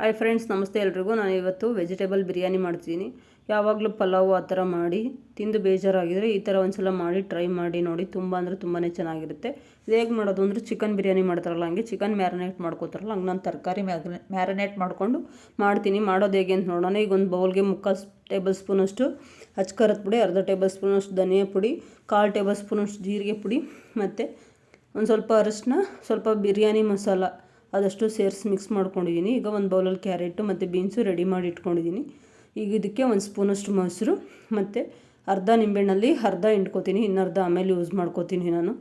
Hi friends, ನಮಸ್ತೆ ಎಲ್ರಿಗೂ. ನಾನು ಇವತ್ತು ವೆಜಿಟೇಬಲ್ ಬಿರಿಯಾನಿ ಮಾಡ್ತೀನಿ. ಯಾವಾಗಲೂ ಪಲಾವು ಆ ಥರ ಮಾಡಿ ತಿಂದು ಬೇಜಾರಾಗಿದ್ರೆ ಈ ಥರ ಒಂದ್ಸಲ ಮಾಡಿ ಟ್ರೈ ಮಾಡಿ ನೋಡಿ. ತುಂಬ ಅಂದರೆ ತುಂಬಾ ಚೆನ್ನಾಗಿರುತ್ತೆ. ಇದು ಹೇಗೆ ಮಾಡೋದು ಅಂದರೆ ಚಿಕನ್ ಬಿರಿಯಾನಿ ಮಾಡ್ತಾರಲ್ಲ, ಹಂಗೆ ಚಿಕನ್ ಮ್ಯಾರಿನೇಟ್ ಮಾಡ್ಕೋತಾರಲ್ಲ, ಹಂಗೆ ನಾನು ತರಕಾರಿ ಮ್ಯಾರಿನೇಟ್ ಮಾಡಿಕೊಂಡು ಮಾಡ್ತೀನಿ. ಮಾಡೋದು ಹೇಗೆ ಅಂತ ನೋಡೋಣ. ಈಗ ಒಂದು ಬೌಲ್ಗೆ ಮುಕ್ಕಾಲು ಟೇಬಲ್ ಸ್ಪೂನಷ್ಟು ಹಚ್ಕರದ ಪುಡಿ, ಅರ್ಧ ಟೇಬಲ್ ಸ್ಪೂನಷ್ಟು ಧನಿಯಾ ಪುಡಿ, ಕಾಲು ಟೇಬಲ್ ಸ್ಪೂನಷ್ಟು ಜೀರಿಗೆ ಪುಡಿ, ಮತ್ತು ಒಂದು ಸ್ವಲ್ಪ ಅರಶಿನ, ಸ್ವಲ್ಪ ಬಿರಿಯಾನಿ ಮಸಾಲ. ಅದಷ್ಟು ಸೇರಿಸಿ ಮಿಕ್ಸ್ ಮಾಡ್ಕೊಂಡಿದ್ದೀನಿ ಈಗ ಒಂದು ಬೌಲಲ್ಲಿ ಕ್ಯಾರೆಟು ಮತ್ತು ಬೀನ್ಸು ರೆಡಿ ಮಾಡಿ ಇಟ್ಕೊಂಡಿದ್ದೀನಿ ಈಗ ಇದಕ್ಕೆ ಒಂದು ಸ್ಪೂನಷ್ಟು ಮೊಸರು ಮತ್ತು ಅರ್ಧ ನಿಂಬೆಹಣ್ಣಲ್ಲಿ ಅರ್ಧ ಹಿಂಡ್ಕೊತೀನಿ. ಇನ್ನರ್ಧ ಆಮೇಲೆ ಯೂಸ್ ಮಾಡ್ಕೋತೀನಿ ನಾನು.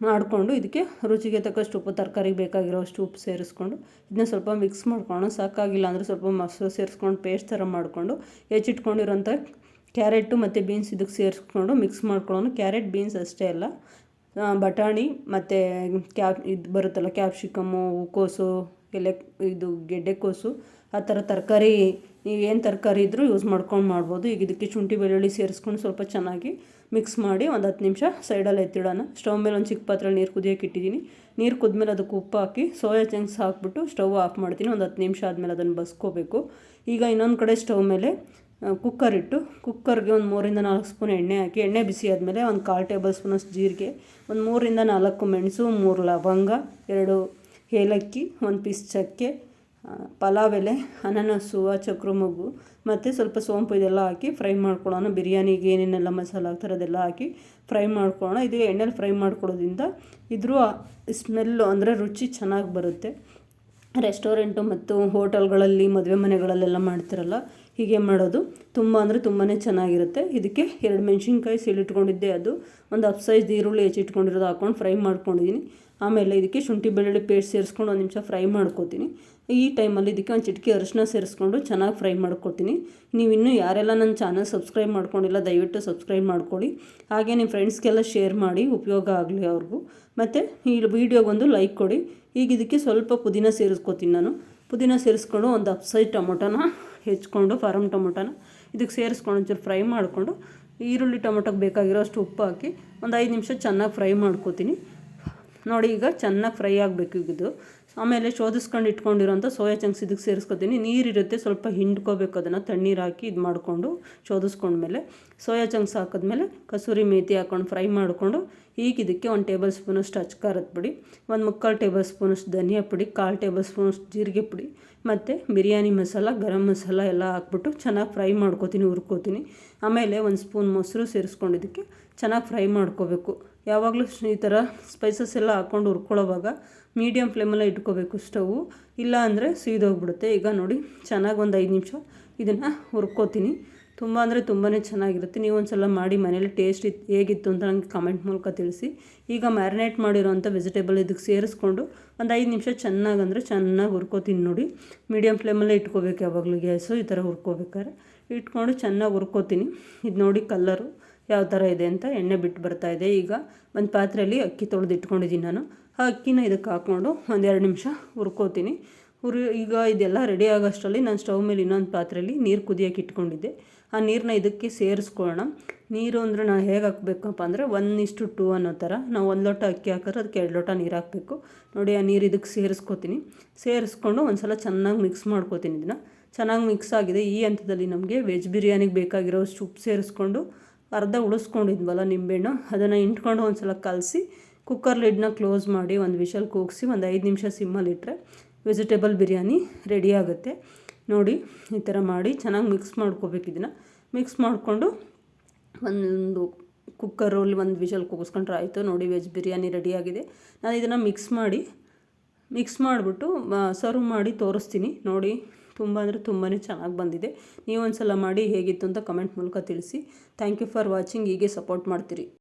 ಮಾಡಿಕೊಂಡು ಇದಕ್ಕೆ ರುಚಿಗೆ ತಕ್ಕಷ್ಟು ಉಪ್ಪು, ತರಕಾರಿಗೆ ಬೇಕಾಗಿರೋಷ್ಟು ಉಪ್ಪು ಸೇರಿಸ್ಕೊಂಡು ಇದನ್ನ ಸ್ವಲ್ಪ ಮಿಕ್ಸ್ ಮಾಡ್ಕೊಂಡು ಸಾಕಾಗಿಲ್ಲ ಅಂದರೆ ಸ್ವಲ್ಪ ಮೊಸರು ಸೇರಿಸ್ಕೊಂಡು ಪೇಸ್ಟ್ ಥರ ಮಾಡಿಕೊಂಡು ಹೆಚ್ಚಿಟ್ಕೊಂಡಿರೋಂಥ ಕ್ಯಾರೆಟು ಮತ್ತು ಬೀನ್ಸ್ ಇದಕ್ಕೆ ಸೇರಿಸ್ಕೊಂಡು ಮಿಕ್ಸ್ ಮಾಡ್ಕೊಳ್ಳೋಣ ಕ್ಯಾರೆಟ್ ಬೀನ್ಸ್ ಅಷ್ಟೇ ಅಲ್ಲ. ಬಟಾಣಿ ಮತ್ತು ಕ್ಯಾಪ್ ಇದು ಬರುತ್ತಲ್ಲ ಕ್ಯಾಪ್ಸಿಕಮ್ಮು ಹೂಕೋಸು ಎಲೆ, ಇದು ಗೆಡ್ಡೆಕೋಸು ಆ ಥರ ತರಕಾರಿ ನೀವೇನು ತರಕಾರಿ ಇದ್ದರೂ ಯೂಸ್ ಮಾಡ್ಕೊಂಡು ಮಾಡ್ಬೋದು. ಈಗ ಇದಕ್ಕೆ ಶುಂಠಿ, ಬೆಳ್ಳುಳ್ಳಿ ಸೇರಿಸ್ಕೊಂಡು ಸ್ವಲ್ಪ ಚೆನ್ನಾಗಿ ಮಿಕ್ಸ್ ಮಾಡಿ ಒಂದು ಹತ್ತು ನಿಮಿಷ ಸೈಡಲ್ಲಿ ಎತ್ತಿಡೋಣ. ಸ್ಟವ್ ಮೇಲೆ ಒಂದು ಚಿಕ್ಕ ಪಾತ್ರೆಯಲ್ಲಿ ನೀರು ಕುದಿಯೋಕೆ ಇಟ್ಟಿದ್ದೀನಿ. ನೀರು ಕುದ್ಮೇಲೆ ಅದಕ್ಕೆ ಉಪ್ಪು ಹಾಕಿ ಸೋಯಾ ಚಂಕ್ಸ್ ಹಾಕ್ಬಿಟ್ಟು ಸ್ಟವ್ ಆಫ್ ಮಾಡ್ತೀನಿ. ಒಂದು ಹತ್ತು ನಿಮಿಷ ಆದಮೇಲೆ ಅದನ್ನು ಬಸ್ಕೋಬೇಕು. ಈಗ ಇನ್ನೊಂದು ಕಡೆ ಸ್ಟವ್ ಮೇಲೆ ಕುಕ್ಕರ್ ಇಟ್ಟು ಕುಕ್ಕರ್ಗೆ ಒಂದು ಮೂರಿಂದ ನಾಲ್ಕು ಸ್ಪೂನ್ ಎಣ್ಣೆ ಹಾಕಿ, ಎಣ್ಣೆ ಬಿಸಿ ಆದಮೇಲೆ ಒಂದು ಕಾಲು ಟೇಬಲ್ ಸ್ಪೂನಷ್ಟು ಜೀರಿಗೆ, ಒಂದು ಮೂರಿಂದ ನಾಲ್ಕು ಮೆಣಸು, ಮೂರು ಲವಂಗ, ಎರಡು ಏಲಕ್ಕಿ, ಒಂದು ಪೀಸ್ ಚಕ್ಕೆ ಪಲಾವ್ ಎಲೆ, ಅನಾನಸು ಚಕ್ರ ಮಗು, ಮತ್ತು ಸ್ವಲ್ಪ ಸೋಂಪು ಇದೆಲ್ಲ ಹಾಕಿ ಫ್ರೈ ಮಾಡ್ಕೊಳ್ಳೋಣ. ಬಿರಿಯಾನಿಗೆ ಏನೇನೆಲ್ಲ ಮಸಾಲ ಹಾಕ್ತಾರೆ ಅದೆಲ್ಲ ಹಾಕಿ ಫ್ರೈ ಮಾಡ್ಕೊಳ್ಳೋಣ. ಇದು ಎಣ್ಣೆಲಿ ಫ್ರೈ ಮಾಡ್ಕೊಳ್ಳೋದ್ರಿಂದ ಇದ್ರೂ ಸ್ಮೆಲ್ಲು ಅಂದರೆ ರುಚಿ ಚೆನ್ನಾಗಿ ಬರುತ್ತೆ. ರೆಸ್ಟೋರೆಂಟು ಮತ್ತು ಹೋಟೆಲ್ಗಳಲ್ಲಿ, ಮದುವೆ ಮನೆಗಳಲ್ಲೆಲ್ಲ ಮಾಡ್ತಿರಲ್ಲ, ಹೀಗೆ ಮಾಡೋದು ತುಂಬ ಅಂದರೆ ತುಂಬಾ ಚೆನ್ನಾಗಿರುತ್ತೆ. ಇದಕ್ಕೆ ಎರಡು ಮೆಣಸಿನ್ಕಾಯಿ ಸೀಳಿಟ್ಕೊಂಡಿದ್ದೆ ಅದು. ಒಂದು ಹಫ್ ಸೈಜ್ ಈರುಳ್ಳಿ ಹೆಚ್ಚಿಟ್ಕೊಂಡಿರೋದು ಹಾಕ್ಕೊಂಡು ಫ್ರೈ ಮಾಡ್ಕೊಂಡಿದ್ದೀನಿ ಆಮೇಲೆ ಇದಕ್ಕೆ ಶುಂಠಿ ಬೆಳ್ಳುಳ್ಳಿ ಪೇಸ್ಟ್ ಸೇರಿಸ್ಕೊಂಡು ಒಂದು ನಿಮಿಷ ಫ್ರೈ ಮಾಡ್ಕೋತೀನಿ. ಈ ಟೈಮಲ್ಲಿ ಇದಕ್ಕೆ ಒಂದು ಚಿಟಿಕೆ ಅರಿಶಿನ ಸೇರಿಸ್ಕೊಂಡು ಚೆನ್ನಾಗಿ ಫ್ರೈ ಮಾಡ್ಕೊತೀನಿ ನೀವು ಇನ್ನೂ ಯಾರೆಲ್ಲ ನನ್ನ ಚಾನಲ್ ಸಬ್ಸ್ಕ್ರೈಬ್ ಮಾಡ್ಕೊಂಡಿಲ್ಲ, ದಯವಿಟ್ಟು ಸಬ್ಸ್ಕ್ರೈಬ್ ಮಾಡ್ಕೊಳ್ಳಿ. ಹಾಗೆ ನಿಮ್ಮ ಫ್ರೆಂಡ್ಸ್ಗೆಲ್ಲ ಶೇರ್ ಮಾಡಿ, ಉಪಯೋಗ ಆಗಲಿ ಅವ್ರಿಗೂ. ಮತ್ತು ಈ ವಿಡಿಯೋಗೊಂದು ಲೈಕ್ ಕೊಡಿ. ಈಗ ಇದಕ್ಕೆ ಸ್ವಲ್ಪ ಪುದೀನ ಸೇರಿಸ್ಕೋತೀನಿ ನಾನು. ಪುದೀನ ಸೇರಿಸ್ಕೊಂಡು ಒಂದು ಅಪ್ಸೈಡ್ ಟೊಮೊಟೊನ ಹೆಚ್ಕೊಂಡು ಫಾರಮ್ ಟೊಮೊಟೊನ ಇದಕ್ಕೆ ಸೇರಿಸ್ಕೊಂಡು ಒಂಚೂರು ಫ್ರೈ ಮಾಡಿಕೊಂಡು, ಈರುಳ್ಳಿ ಟೊಮೊಟೊಗೆ ಬೇಕಾಗಿರೋ ಅಷ್ಟು ಉಪ್ಪು ಹಾಕಿ ಒಂದು ಐದು ನಿಮಿಷ ಚೆನ್ನಾಗಿ ಫ್ರೈ ಮಾಡ್ಕೋತೀನಿ. ನೋಡಿ ಈಗ ಚೆನ್ನಾಗಿ ಫ್ರೈ ಆಗಬೇಕು ಇದು. ಆಮೇಲೆ ಶೋಧಿಸ್ಕೊಂಡು ಇಟ್ಕೊಂಡಿರೋಂಥ ಸೋಯಾ ಚಂಕ್ಸ್ ಇದಕ್ಕೆ ಸೇರಿಸ್ಕೊತೀನಿ. ನೀರಿರುತ್ತೆ ಸ್ವಲ್ಪ ಹಿಂಡ್ಕೋಬೇಕು ಅದನ್ನು. ತಣ್ಣೀರು ಹಾಕಿ ಇದು ಮಾಡಿಕೊಂಡು ಶೋಧಿಸ್ಕೊಂಡ್ಮೇಲೆ ಸೋಯಾ ಚಂಕ್ಸ್ ಹಾಕಿದ್ಮೇಲೆ ಕಸೂರಿ ಮೇಥಿ ಹಾಕ್ಕೊಂಡು ಫ್ರೈ ಮಾಡಿಕೊಂಡು ಈಗ ಇದಕ್ಕೆ ಒಂದು ಟೇಬಲ್ ಸ್ಪೂನಷ್ಟು ಅಚ್ಕಾರದ ಪುಡಿ, ಒಂದು ಮುಕ್ಕಾಲು ಟೇಬಲ್ ಸ್ಪೂನಷ್ಟು ಧನಿಯಾ ಪುಡಿ, ಕಾಲು ಟೇಬಲ್ ಸ್ಪೂನಷ್ಟು ಜೀರಿಗೆ ಪುಡಿ ಮತ್ತು ಬಿರಿಯಾನಿ ಮಸಾಲ, ಗರಂ ಮಸಾಲ ಎಲ್ಲ ಹಾಕ್ಬಿಟ್ಟು ಚೆನ್ನಾಗಿ ಫ್ರೈ ಮಾಡ್ಕೋತೀನಿ, ಹುರ್ಕೋತೀನಿ. ಆಮೇಲೆ ಒಂದು ಸ್ಪೂನ್ ಮೊಸರು ಸೇರಿಸ್ಕೊಂಡಿದ್ದಕ್ಕೆ ಚೆನ್ನಾಗಿ ಫ್ರೈ ಮಾಡ್ಕೋಬೇಕು. ಯಾವಾಗಲೂ ಈ ಥರ ಸ್ಪೈಸಸ್ ಎಲ್ಲ ಹಾಕ್ಕೊಂಡು ಹುರ್ಕೊಳ್ಳೋವಾಗ ಮೀಡಿಯಮ್ ಫ್ಲೇಮಲ್ಲೇ ಇಟ್ಕೋಬೇಕು ಸ್ಟವ್ ಇಲ್ಲ ಅಂದರೆ ಸೀದೋಗ್ಬಿಡುತ್ತೆ. ಈಗ ನೋಡಿ, ಚೆನ್ನಾಗಿ ಒಂದು ಐದು ನಿಮಿಷ ಇದನ್ನು ಹುರ್ಕೋತೀನಿ. ತುಂಬ ಅಂದರೆ ತುಂಬಾ ಚೆನ್ನಾಗಿರುತ್ತೆ. ನೀವು ಒಂದು ಸಲ ಮಾಡಿ ಮನೇಲಿ ಟೇಸ್ಟ್ ಇತ್ತು ಹೇಗಿತ್ತು ಅಂತ ನನಗೆ ಕಮೆಂಟ್ ಮೂಲಕ ತಿಳಿಸಿ. ಈಗ ಮ್ಯಾರಿನೇಟ್ ಮಾಡಿರೋಂಥ ವೆಜಿಟೇಬಲ್ ಇದಕ್ಕೆ ಸೇರಿಸ್ಕೊಂಡು ಒಂದು ಐದು ನಿಮಿಷ ಚೆನ್ನಾಗಿ ಅಂದರೆ ಚೆನ್ನಾಗಿ ಹುರ್ಕೋತೀನಿ ನೋಡಿ. ಮೀಡಿಯಮ್ ಫ್ಲೇಮಲ್ಲೇ ಇಟ್ಕೋಬೇಕು ಯಾವಾಗಲೂ ಗ್ಯಾಸು, ಈ ಥರ ಹುರ್ಕೋಬೇಕಾದ್ರೆ. ಇಟ್ಕೊಂಡು ಚೆನ್ನಾಗಿ ಹುರ್ಕೋತೀನಿ. ಇದು ನೋಡಿ ಕಲ್ಲರು ಯಾವ ಥರ ಇದೆ ಅಂತ ಎಣ್ಣೆ ಬಿಟ್ಟು ಬರ್ತಾ ಇದೆ. ಈಗ ಒಂದು ಪಾತ್ರೆಯಲ್ಲಿ ಅಕ್ಕಿ ತೊಳೆದು ಇಟ್ಕೊಂಡಿದ್ದೀನಿ ನಾನು. ಆ ಅಕ್ಕಿನ ಇದಕ್ಕೆ ಹಾಕ್ಕೊಂಡು ಒಂದೆರಡು ನಿಮಿಷ ಹುರ್ಕೋತೀನಿ. ಹುರಿ ಈಗ ಇದೆಲ್ಲ ರೆಡಿ ಆಗೋಷ್ಟರಲ್ಲಿ ನಾನು ಸ್ಟವ್ ಮೇಲೆ ಇನ್ನೊಂದು ಪಾತ್ರೆಯಲ್ಲಿ ನೀರು ಕುದಿಯೋಕೆ ಇಟ್ಕೊಂಡಿದ್ದೆ. ಆ ನೀರನ್ನ ಇದಕ್ಕೆ ಸೇರಿಸ್ಕೊಳ್ಳೋಣ. ನೀರು ಅಂದರೆ ನಾನು ಹೇಗೆ ಹಾಕ್ಬೇಕಪ್ಪ ಅಂದರೆ ಒನ್ ಇಷ್ಟು ಟೂ ಅನ್ನೋ ಥರ. ನಾವು ಒಂದು ಲೋಟ ಅಕ್ಕಿ ಹಾಕಿದ್ರೆ ಅದಕ್ಕೆ ಎರಡು ಲೋಟ ನೀರು ಹಾಕಬೇಕು. ನೋಡಿ, ಆ ನೀರು ಇದಕ್ಕೆ ಸೇರಿಸ್ಕೋತೀನಿ. ಸೇರಿಸ್ಕೊಂಡು ಒಂದು ಸಲ ಚೆನ್ನಾಗಿ ಮಿಕ್ಸ್ ಮಾಡ್ಕೋತೀನಿ ಇದನ್ನು. ಚೆನ್ನಾಗಿ ಮಿಕ್ಸ್ ಆಗಿದೆ. ಈ ಹಂತದಲ್ಲಿ ನಮಗೆ ವೆಜ್ ಬಿರಿಯಾನಿಗೆ ಬೇಕಾಗಿರೋ ಉಪ್ಪು ಸೇರಿಸ್ಕೊಂಡು ಅರ್ಧ ಉಳಿಸ್ಕೊಂಡಿದ್ವಲ್ಲ ನಿಂಬೆಹಣ್ಣು, ಅದನ್ನು ಇಂಟ್ಕೊಂಡು ಒಂದು ಸಲ ಕಲಸಿ ಕುಕ್ಕರ್ ಲಿಡ್ನ ಕ್ಲೋಸ್ ಮಾಡಿ ಒಂದು ವಿಷಲ್ ಕೂಗಿಸಿ ಒಂದು ಐದು ನಿಮಿಷ ಸಿಮ್ಮಲ್ಲಿಟ್ಟರೆ ವೆಜಿಟೇಬಲ್ ಬಿರಿಯಾನಿ ರೆಡಿ ಆಗುತ್ತೆ. ನೋಡಿ, ಈ ಥರ ಮಾಡಿ ಚೆನ್ನಾಗಿ ಮಿಕ್ಸ್ ಮಾಡ್ಕೋಬೇಕು ಇದನ್ನು. ಮಿಕ್ಸ್ ಮಾಡಿಕೊಂಡು ಒಂದು ಕುಕ್ಕರಲ್ಲಿ ಒಂದು ವಿಷಲ್ ಕೂಗಿಸ್ಕೊಂಡ್ರೆ ಆಯಿತು. ನೋಡಿ ವೆಜ್ ಬಿರಿಯಾನಿ ರೆಡಿಯಾಗಿದೆ ನಾನು ಇದನ್ನು ಮಿಕ್ಸ್ ಮಾಡಿ ಮಿಕ್ಸ್ ಮಾಡಿಬಿಟ್ಟು ಸರ್ವ್ ಮಾಡಿ ತೋರಿಸ್ತೀನಿ. ನೋಡಿ ತುಂಬ ಅಂದರೆ ತುಂಬಾ ಚೆನ್ನಾಗಿ ಬಂದಿದೆ. ನೀವು ಒಂದು ಸಲ ಮಾಡಿ ಹೇಗಿತ್ತು ಅಂತ ಕಮೆಂಟ್ ಮೂಲಕ ತಿಳಿಸಿ. ಥ್ಯಾಂಕ್ ಯು ಫಾರ್ ವಾಚಿಂಗ್ ಹೀಗೆ ಸಪೋರ್ಟ್ ಮಾಡ್ತೀರಿ.